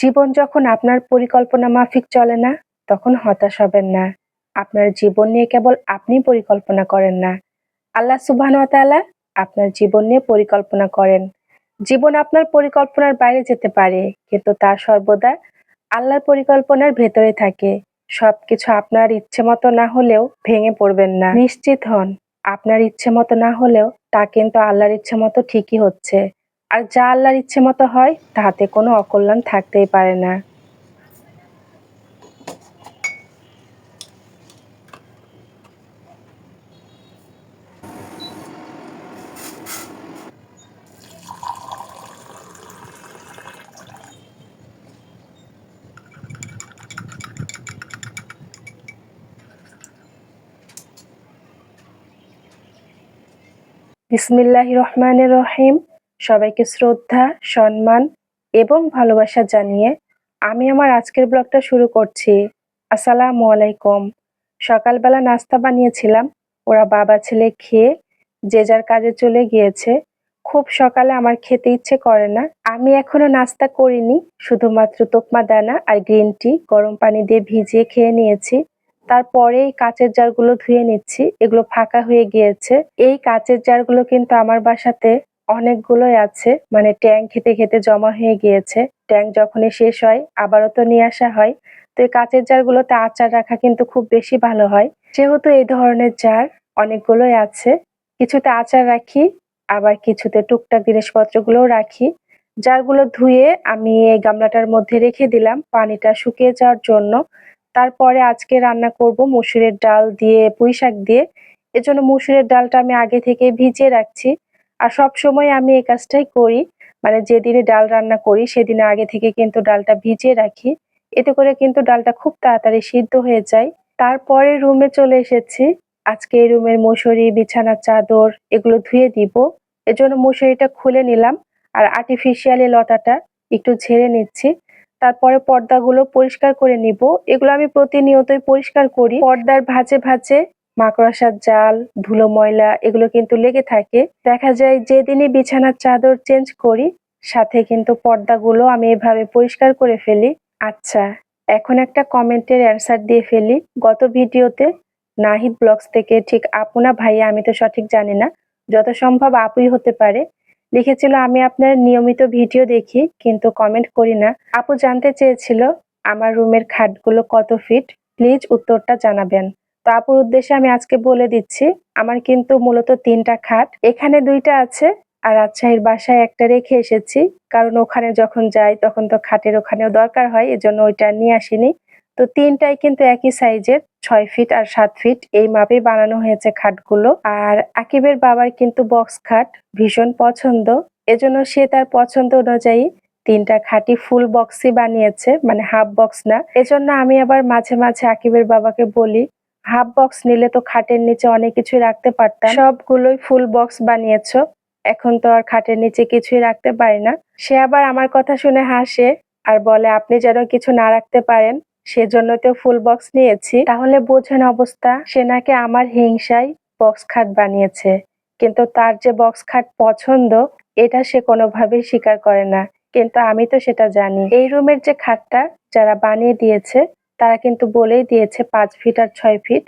জীবন যখন আপনার পরিকল্পনা মাফিক চলে না, তখন হতাশ হবেন না। আপনার জীবন নিয়ে কেবল আপনি পরিকল্পনা করেন না। আল্লাহ সুবহান তাআলা আপনার জীবন নিয়ে পরিকল্পনা করেন। জীবন আপনার পরিকল্পনার বাইরে যেতে পারে, কিন্তু তা সর্বদা আল্লাহর পরিকল্পনার ভেতরে থাকে। সবকিছু আপনার ইচ্ছে মতো না হলেও ভেঙে পড়বেন না। নিশ্চিত হন, আপনার ইচ্ছে মতো না হলেও তা কিন্তু আল্লাহর ইচ্ছে মতো ঠিকই হচ্ছে। আর যা আল্লাহর ইচ্ছে মতো হয়, তাহাতে কোনো অকল্যাণ থাকতেই পারে না। বিসমিল্লাহ রহমানের রহিম। সবাইকে শ্রদ্ধা, সম্মান এবং ভালোবাসা জানিয়ে আমি আমার আজকের ব্লগটা শুরু করছি। আসসালামু আলাইকুম। সকালবেলা নাস্তা বানিয়েছিলাম। ওরা বাবা, ছেলে খেয়ে যে যার কাজে চলে গিয়েছে। খুব সকালে আমার খেতে ইচ্ছে করে না। আমি এখনও নাস্তা করিনি। শুধুমাত্র তোকমা দানা আর গ্রিন টি গরম পানি দিয়ে ভিজিয়ে খেয়ে নিয়েছি। তারপরে এই কাচের জারগুলো ধুয়ে নিচ্ছি। এগুলো ফাঁকা হয়ে গিয়েছে। এই কাঁচের জারগুলো কিন্তু আমার বাসাতে অনেকগুলোই আছে। মানে ট্যাং খেতে খেতে জমা হয়ে গিয়েছে। ট্যাং যখনই শেষ হয়, আবারও তো নিয়ে আসা হয়। তো এই কাচের জারগুলোতে আচার রাখা কিন্তু খুব বেশি ভালো হয়। যেহেতু এই ধরনের জার অনেকগুলোই আছে, কিছুতে আচার রাখি, আবার কিছুতে টুকটাক জিনিসপত্রগুলোও রাখি। জারগুলো ধুয়ে আমি এই গামলাটার মধ্যে রেখে দিলাম পানিটা শুকিয়ে যাওয়ার জন্য। তারপরে আজকে রান্না করব মুসুরের ডাল দিয়ে পুঁই শাক দিয়ে। এজন্য মুসুরের ডালটা আমি আগে থেকে ভিজিয়ে রাখছি। আর সব সময় আমি এই কাজটাই করি। মানে যেদিনে ডাল রান্না করি, সেদিনে আগে থেকে কিন্তু ডালটা ভিজিয়ে রাখি। এতে করে কিন্তু ডালটা খুব তাড়াতাড়ি সিদ্ধ হয়ে যায়। তারপরে রুমে চলে এসেছি। আজকে এই রুমের মশুরি, বিছানার চাদর এগুলো ধুয়ে দিব। এজন্য মশুরিটা খুলে নিলাম আর আর্টিফিশিয়ালি লতাটা একটু ঝেড়ে নিচ্ছি। তারপরে পর্দাগুলো পরিষ্কার করে নিব। এগুলো আমি প্রতিনিয়তই পরিষ্কার করি। পর্দার ভাঁজে ভাঁজে মাকড়সার জাল, ধুলো ময়লা, এগুলো কিন্তু লেগে থাকে। দেখা যায় যেদিনই বিছানার চাদর চেঞ্জ করি, সাথে কিন্তু পর্দাগুলো আমি এভাবে পরিষ্কার করে ফেলি। আচ্ছা এখন একটা কমেন্টের অ্যান্সার দিয়ে ফেলি। গত ভিডিওতে নাহিদ ব্লগস থেকে ঠিক আপনা ভাইয়া, আমি তো সঠিক জানি না, যত সম্ভব আপুই হতে পারে, লিখেছিল, আমি আপনার নিয়মিত ভিডিও দেখি, কিন্তু কমেন্ট করি না। আপু জানতে চেয়েছিল, আমার রুমের খাটগুলো কত ফিট? প্লিজ উত্তরটা জানাবেন। তো আপুর উদ্দেশ্যে আমি আজকে বলে দিচ্ছি, আমার কিন্তু মূলত তিনটা খাট। এখানে দুইটা আছে, আর রাজশাহীর বাসায় একটা রেখে এসেছি। কারণ ওখানে যখন যাই, তখন তো খাটের ওখানেও দরকার হয়, এজন্য ওইটা নিয়ে আসিনি। তো তিনটাই কিন্তু একই সাইজের, ছয় ফিট আর সাত ফিট। এই মাপে বানানো হয়েছে খাটগুলো। আর আকিবের বাবার কিন্তু বক্স খাট ভীষণ পছন্দ। এজন্য সে তার পছন্দ অনুযায়ী তিনটা খাটি ফুল বক্সই বানিয়েছে মানে হাফ বক্স না। এজন্য আমি আবার মাঝে মাঝে আকিবের বাবাকে বলি হাফ বক্স নিলে তো খাটের নিচে অনেক কিছু রাখতে পারতাম। সবগুলোই ফুল বক্স বানিয়েছ। এখন তো আর খাটের নিচে কিছুই রাখতে পারি না। সে আবার আমার কথা শুনে হাসে আর বলে, আপনি যেন কিছু না রাখতে পারেন সেজন্য তো ফুল বক্স নিয়েছি। তাহলে বোঝেন অবস্থা, সে নাকি আমার হিংসায় বক্স খাট বানিয়েছে। কিন্তু তার যে বক্স খাট পছন্দ, এটা সে কোনোভাবেই স্বীকার করে না। কিন্তু আমি তো সেটা জানি। এই রুমের যে খাটটা যারা বানিয়ে দিয়েছে তারা কিন্তু বলেই দিয়েছে পাঁচ ফিট আর ছয় ফিট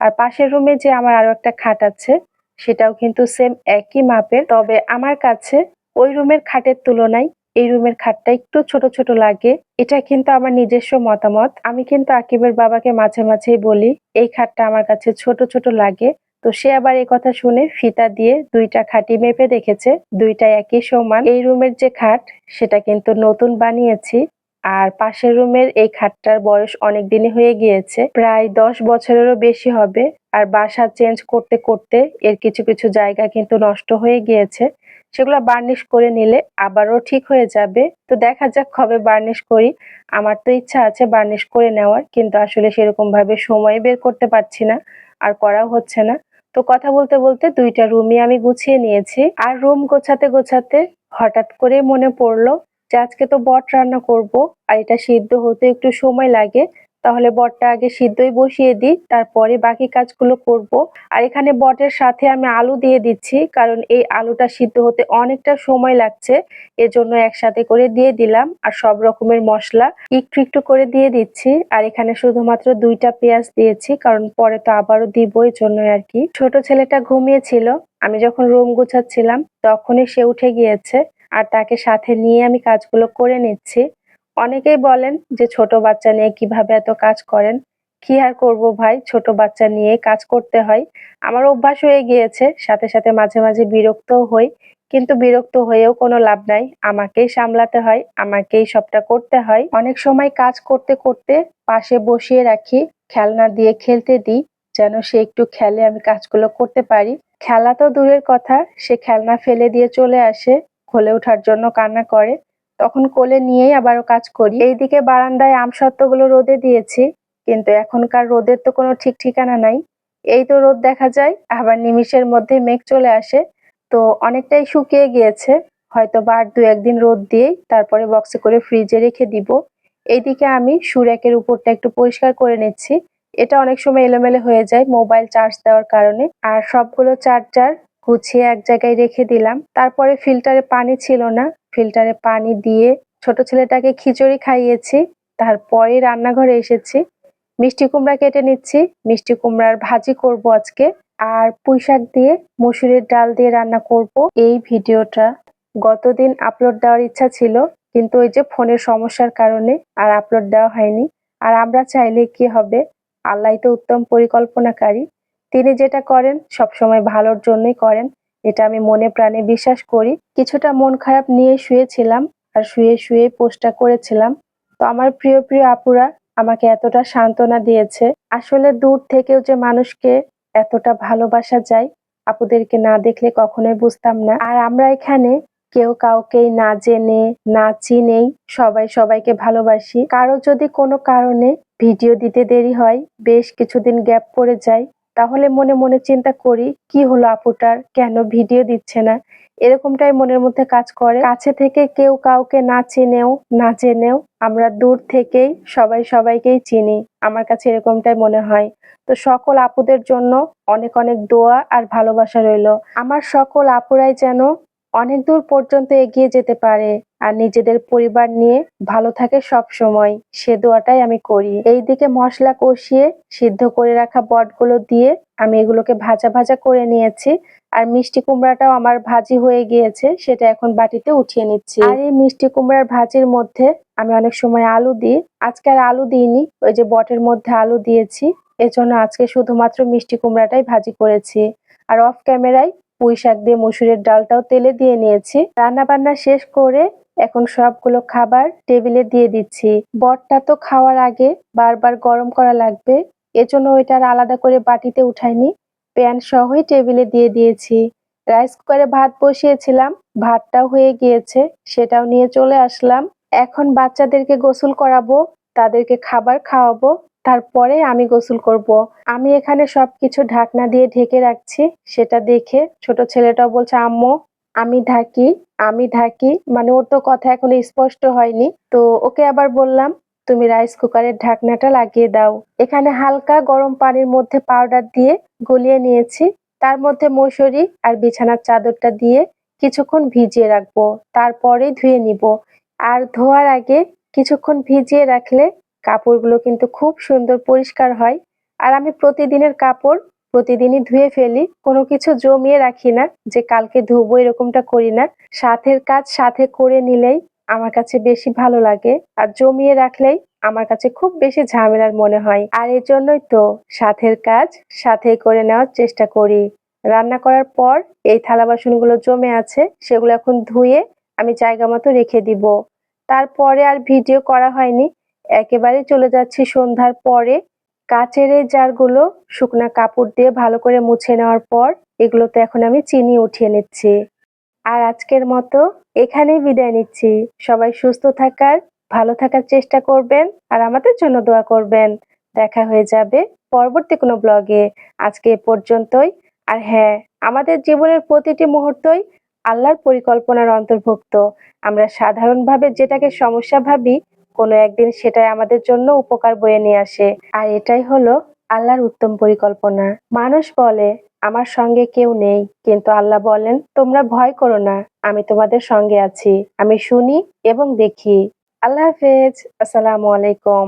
আর পাশের রুমে যে আমার আরও একটা খাট আছে, সেটাও কিন্তু সেম একই মাপের। তবে আমার কাছে ওই রুমের খাটের তুলনায় এই রুমের খাটটা একটু ছোট ছোট লাগে। এটা কিন্তু আমার নিজস্ব মতামত। আমি কিন্তু আকিবের বাবাকে মাঝে মাঝেই বলি, এই খাটটা আমার কাছে ছোট ছোট লাগে। তো সে আবার এই কথা শুনে ফিতা দিয়ে দুইটা খাটি মেপে দেখেছে দুইটা একই সমান। এই রুমের যে খাট, সেটা কিন্তু নতুন বানিয়েছি। আর পাশের রুমের এই খাটটার বয়স অনেক দিনই হয়ে গিয়েছে। প্রায় দশ বছরেরও বেশি হবে। আর বাসা চেঞ্জ করতে করতে এর কিছু কিছু জায়গা কিন্তু নষ্ট হয়ে গিয়েছে। সেগুলো বার্নিশ করে নিলে আবারও ঠিক হয়ে যাবে। তো দেখা যাক কবে বার্নিশ করি। আমার তো ইচ্ছা আছে বার্নিশ করে নেওয়ার, কিন্তু আসলে সেরকম ভাবে সময় বের করতে পারছি না। আর করাও হচ্ছে না। তো কথা বলতে বলতে দুইটা রুমই আমি গুছিয়ে নিয়েছি। আর রুম গোছাতে গোছাতে হঠাৎ করে মনে পড়ল যে আজকে তো বট রান্না করব, আর এটা সিদ্ধ হতে একটু সময় লাগে, তাহলে বটটা আগে সিদ্ধই বসিয়ে দিই, তারপরে বাকি কাজগুলো করব। আর এখানে বটের সাথে আমি আলু দিয়ে দিচ্ছি, কারণ এই আলুটা সিদ্ধ হতে অনেকটা সময় লাগছে, এজন্য একসাথে করে দিয়ে দিলাম, আর সব রকমের মশলা একটু একটু করে দিয়ে দিচ্ছি, আর এখানে শুধুমাত্র দুইটা পেঁয়াজ দিয়েছি, কারণ পরে তো আবারও দিব এই জন্য আর কি। ছোট ছেলেটা ঘুমিয়েছিল, আমি যখন রুম গুছাচ্ছিলাম, তখনই সে উঠে গিয়েছে আর তাকে সাথে নিয়ে আমি কাজগুলো করে নিচ্ছি। অনেকেই বলেন যে ছোট বাচ্চা নিয়ে কীভাবে এত কাজ করেন? কি আর করব ভাই? ছোট বাচ্চা নিয়ে কাজ করতে হয়। আমার অভ্যাস হয়ে গিয়েছে, সাথে সাথে মাঝে মাঝে বিরক্তও হই। কিন্তু বিরক্ত হয়েও কোনো লাভ নাই। আমাকেই সামলাতে হয়, আমাকেই সবটা করতে হয়। অনেক সময় কাজ করতে করতে পাশে বসিয়ে রাখি, খেলনা দিয়ে খেলতে দিই, যেন সে একটু খেলে আমি কাজগুলো করতে পারি। খেলা তো দূরের কথা, সে খেলনা ফেলে দিয়ে চলে আসে। কোলে ওঠার জন্য কান্না করে। তখন কোলে নিয়েই আবারও কাজ করি। এইদিকে বারান্দায় আম সত্ত্বগুলো রোদে দিয়েছি, কিন্তু এখনকার রোদের তো কোনো ঠিক ঠিকানা নাই। এই তো রোদ দেখা যায়, আবার নিমিষের মধ্যে মেঘ চলে আসে, তো অনেকটাই শুকিয়ে গিয়েছে। হয়তো বার দু একদিন রোদ দিয়েই তারপরে বক্সে করে ফ্রিজে রেখে দিব। এইদিকে আমি সুরেকের উপরটা একটু পরিষ্কার করে নিচ্ছি। এটা অনেক সময় এলোমেলো হয়ে যায় মোবাইল চার্জ দেওয়ার কারণে। আর সবগুলো চার্জার গুছিয়ে এক জায়গায় রেখে দিলাম। তারপরে ফিল্টারে পানি ছিল না। ফিল্টারে পানি দিয়ে ছোট ছেলেটাকে খিচুড়ি খাইয়েছি। তারপরে রান্নাঘরে এসেছি। মিষ্টি কুমড়া কেটে নিচ্ছি। মিষ্টি কুমড়ার ভাজি করব আজকে। আর পুঁই শাক দিয়ে মসুরের ডাল দিয়ে রান্না করব। এই ভিডিওটা গতদিন আপলোড দেওয়ার ইচ্ছা ছিল, কিন্তু ওই যে ফোনের সমস্যার কারণে আর আপলোড দেওয়া হয়নি। আর আমরা চাইলে কি হবে? আল্লাহ তো উত্তম পরিকল্পনাকারী। তিনি যেটা করেন, সবসময় ভালোর জন্যই করেন। এটা আমি মনে প্রাণে বিশ্বাস করি। কিছুটা মন খারাপ নিয়ে শুয়েছিলাম আর শুয়ে শুয়ে পোস্টটা করেছিলাম। তো আমার প্রিয় প্রিয় আপুরা, আমাকে এতটা সান্ত্বনা দিয়েছে। আসলে দূর থেকেও যে মানুষকে এতটা ভালোবাসা যায়, আপুদেরকে না দেখলে কখনোই বুঝতাম না। আর আমরা এখানে কেউ কাউকেই না জেনে, না চিনেই সবাই সবাইকে ভালোবাসি। কারও যদি কোনো কারণে ভিডিও দিতে দেরি হয়, বেশ কিছুদিন গ্যাপ পড়ে যায় তাহলে মনে মনে চিন্তা করি, কি হলো আপুটার? কেন ভিডিও দিচ্ছে না? এরকমটাই মনের মধ্যে কাজ করে। কাছে থেকে কেউ কাউকে না চেনেও, না জেনেও আমরা দূর থেকেই সবাই সবাইকেই চিনি। আমার কাছে এরকমটাই মনে হয়। তো সকল আপুদের জন্য অনেক অনেক দোয়া আর ভালোবাসা রইল। আমার সকল আপুরাই যেন অনেক দূর পর্যন্ত এগিয়ে যেতে পারে আর নিজেদের পরিবার নিয়ে ভালো থাকে সব সময়। সে দোয়াটাই আমি করি। এইদিকে মশলা কষিয়ে সিদ্ধ করে রাখা বটগুলো দিয়ে আমি এগুলোকে ভাজা ভাজা করে নিয়েছি। আর মিষ্টি কুমড়াটাও আমার ভাজি হয়ে গিয়েছে, সেটা এখন বাটিতে উঠিয়ে নিচ্ছি। আর এই মিষ্টি কুমড়ার ভাজির মধ্যে আমি অনেক সময় আলু দিই। আজকে আর আলু দিইনি, ওই যে বটের মধ্যে আলু দিয়েছি। এজন্য আজকে শুধুমাত্র মিষ্টি কুমড়াটাই ভাজি করেছি। আর অফ ক্যামেরায় পুঁই শাক দিয়ে মসুরের ডালটাও তেলে দিয়ে নিয়েছি। রান্না বান্না শেষ করে এখন সবগুলো খাবার টেবিলে দিয়ে দিচ্ছি। বটটা তো খাওয়ার আগে বারবার গরম করা লাগবে, এজন্য ওইটার আলাদা করে বাটিতে উঠাইনি, প্যান সহই টেবিলে দিয়ে দিয়েছি। রাইস কুকারে ভাত বসিয়েছিলাম, ভাতটাও হয়ে গিয়েছে, সেটাও নিয়ে চলে আসলাম। এখন বাচ্চাদেরকে গোসল করাবো, তাদেরকে খাবার খাওয়াবো তারপরে আমি গোসল করব। আমি এখানে সব কিছু ঢাকনা দিয়ে ঢেকে রাখছি, সেটা দেখে ছোট ছেলেটাও বলছে, আম্মু, আমি ঢাকি আমি ঢাকি। মানে ওর তো কথা এখনও স্পষ্ট হয়নি। তো ওকে আবার বললাম, তুমি রাইস কুকারের ঢাকনাটা লাগিয়ে দাও। এখানে হালকা গরম পানির মধ্যে পাউডার দিয়ে গলিয়ে নিয়েছি। তার মধ্যে মশুরি আর বিছানার চাদরটা দিয়ে কিছুক্ষণ ভিজিয়ে রাখব। তারপরে ধুয়ে নিব। আর ধোয়ার আগে কিছুক্ষণ ভিজিয়ে রাখলে কাপড়গুলো কিন্তু খুব সুন্দর পরিষ্কার হয়। আর আমি প্রতিদিনের কাপড় প্রতিদিনই ধুয়ে ফেলি, কোনো কিছু জমিয়ে রাখি না, যে কালকে ধুবো এরকমটা করি না। সাথের কাজ সাথে করে নিলেই আমার কাছে বেশি ভালো লাগে, আর জমিয়ে রাখলেই আমার কাছে খুব বেশি ঝামেলার মনে হয়। আর এর জন্যই তো সাথের কাজ সাথেই করে নেওয়ার চেষ্টা করি। রান্না করার পর এই থালা বাসনগুলো জমে আছে, সেগুলো এখন ধুয়ে আমি জায়গা মতো রেখে দিব। তারপরে আর ভিডিও করা হয়নি একেবারে চলে যাচ্ছি সন্ধ্যার পরে। কাচের এই জারগুলো শুকনা কাপড় দিয়ে ভালো করে মুছে নেওয়ার পর এগুলোতে এখন আমি চিনি উঠিয়ে নিচ্ছি। আর আজকের মতো এখানেই বিদায় নিচ্ছি। সবাই সুস্থ থাকার, ভালো থাকার চেষ্টা করবেন আর আমাদের জন্য দোয়া করবেন। দেখা হয়ে যাবে পরবর্তী কোনো ব্লগে। আজকে এ পর্যন্তই। আর হ্যাঁ আমাদের জীবনের প্রতিটি মুহূর্তই আল্লাহর পরিকল্পনার অন্তর্ভুক্ত। আমরা সাধারণভাবে যেটাকে সমস্যা ভাবি কোনো একদিন সেটাই আমাদের জন্য উপকার বয়ে নিয়ে আসে। আর এটাই হলো আল্লাহর উত্তম পরিকল্পনা। মানুষ বলে, আমার সঙ্গে কেউ নেই। কিন্তু আল্লাহ বলেন, তোমরা ভয় করো না, আমি তোমাদের সঙ্গে আছি। আমি শুনি এবং দেখি। আল্লাহ হাফেজ। আসসালামু আলাইকুম।